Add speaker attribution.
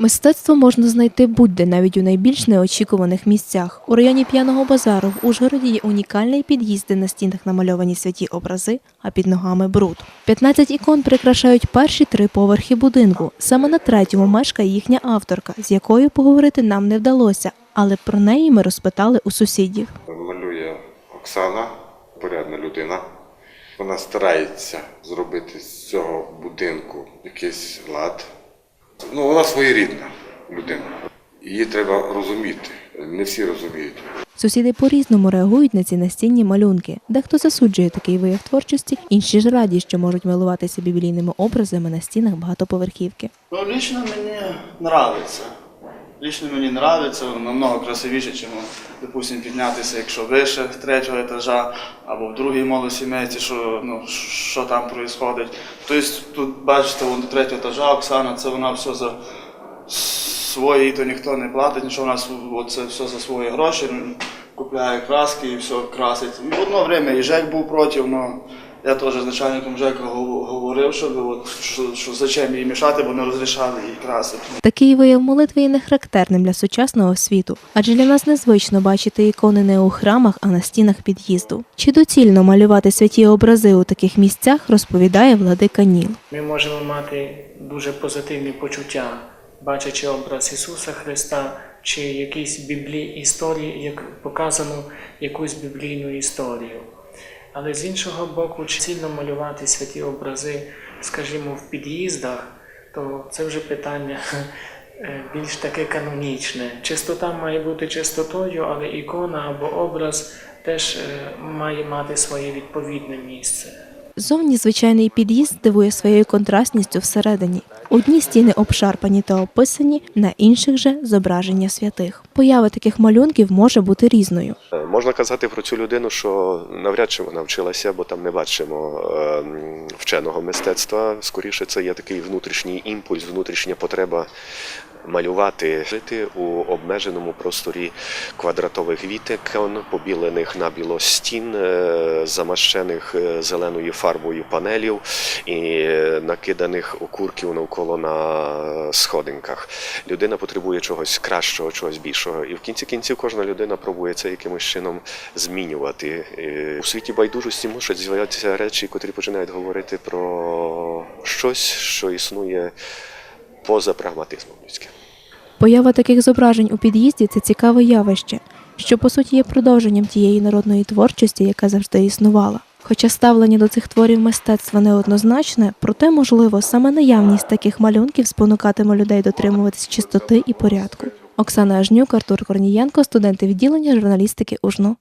Speaker 1: Мистецтво можна знайти будь-де, навіть у найбільш неочікуваних місцях. У районі п'яного базару в Ужгороді є унікальний під'їзд, на стінах намальовані святі образи, а під ногами бруд. 15 ікон прикрашають перші три поверхи будинку. Саме на третьому мешкає їхня авторка, з якою поговорити нам не вдалося, але про неї ми розпитали у сусідів.
Speaker 2: Малює Оксана, порядна людина. Вона старається зробити з цього будинку якийсь лад. Ну, вона своєрідна людина. Її треба розуміти. Не всі розуміють.
Speaker 1: Сусіди по-різному реагують на ці настінні малюнки. Дехто засуджує такий вияв творчості, інші ж раді, що можуть милуватися біблійними образами на стінах багатоповерхівки.
Speaker 3: Ну, лично мені нравится. Лично мені нравится, намного красивіше, ніж, допустим, піднятися, якщо вище третього етажа, або в другій малосімейці, що, ну, що там відбувається. Тобто тут, бачите, вон до третього етажа Оксана, це вона все за своє, їй то ніхто не платить, нічого у нас це все за свої гроші, купляє краски і все красить. І в одно время і Жек був проти, але я теж з начальником Жека гов- говорив, щоб от, що, що зачем їй мішати, бо не розрішали їй красити.
Speaker 1: Такий вияв молитви є не характерним для сучасного світу, адже для нас незвично бачити ікони не у храмах, а на стінах під'їзду. Чи доцільно малювати святі образи у таких місцях, розповідає владика Ніл.
Speaker 4: Ми можемо мати дуже позитивні почуття, бачачи образ Ісуса Христа чи якісь біблі історії, як показано якусь біблійну історію. Але з іншого боку, чи цільно малювати святі образи, скажімо, в під'їздах, то це вже питання е, більш таке канонічне. Чистота має бути чистотою, але ікона або образ теж е, має мати своє відповідне місце.
Speaker 1: Зовні звичайний під'їзд дивує своєю контрастністю всередині. Одні стіни обшарпані та описані, на інших же зображення святих. Поява таких малюнків може бути різною.
Speaker 5: Можна казати про цю людину, що навряд чи вона вчилася, бо там не бачимо е, вченого мистецтва. Скоріше, це є такий внутрішній імпульс, внутрішня потреба малювати, жити у обмеженому просторі квадратових вітикон, побілених на біло стін, е, замащених е, зеленою фарбою панелів і е, накиданих окурків навколо на сходинках. Людина потребує чогось кращого, чогось більшого. І в кінці кінців кожна людина пробує це якимось чином змінювати. У світі байдужості можуть з'являтися речі, котрі починають говорити про щось, що існує поза прагматизмом людським.
Speaker 1: Поява таких зображень у під'їзді це цікаве явище, що по суті є продовженням тієї народної творчості, яка завжди існувала. Хоча ставлення до цих творів мистецтва неоднозначне, проте, можливо, саме наявність таких малюнків спонукатиме людей дотримуватись чистоти і порядку. Оксана Ажнюк, Артур Корнієнко, студенти відділення журналістики УЖНУ.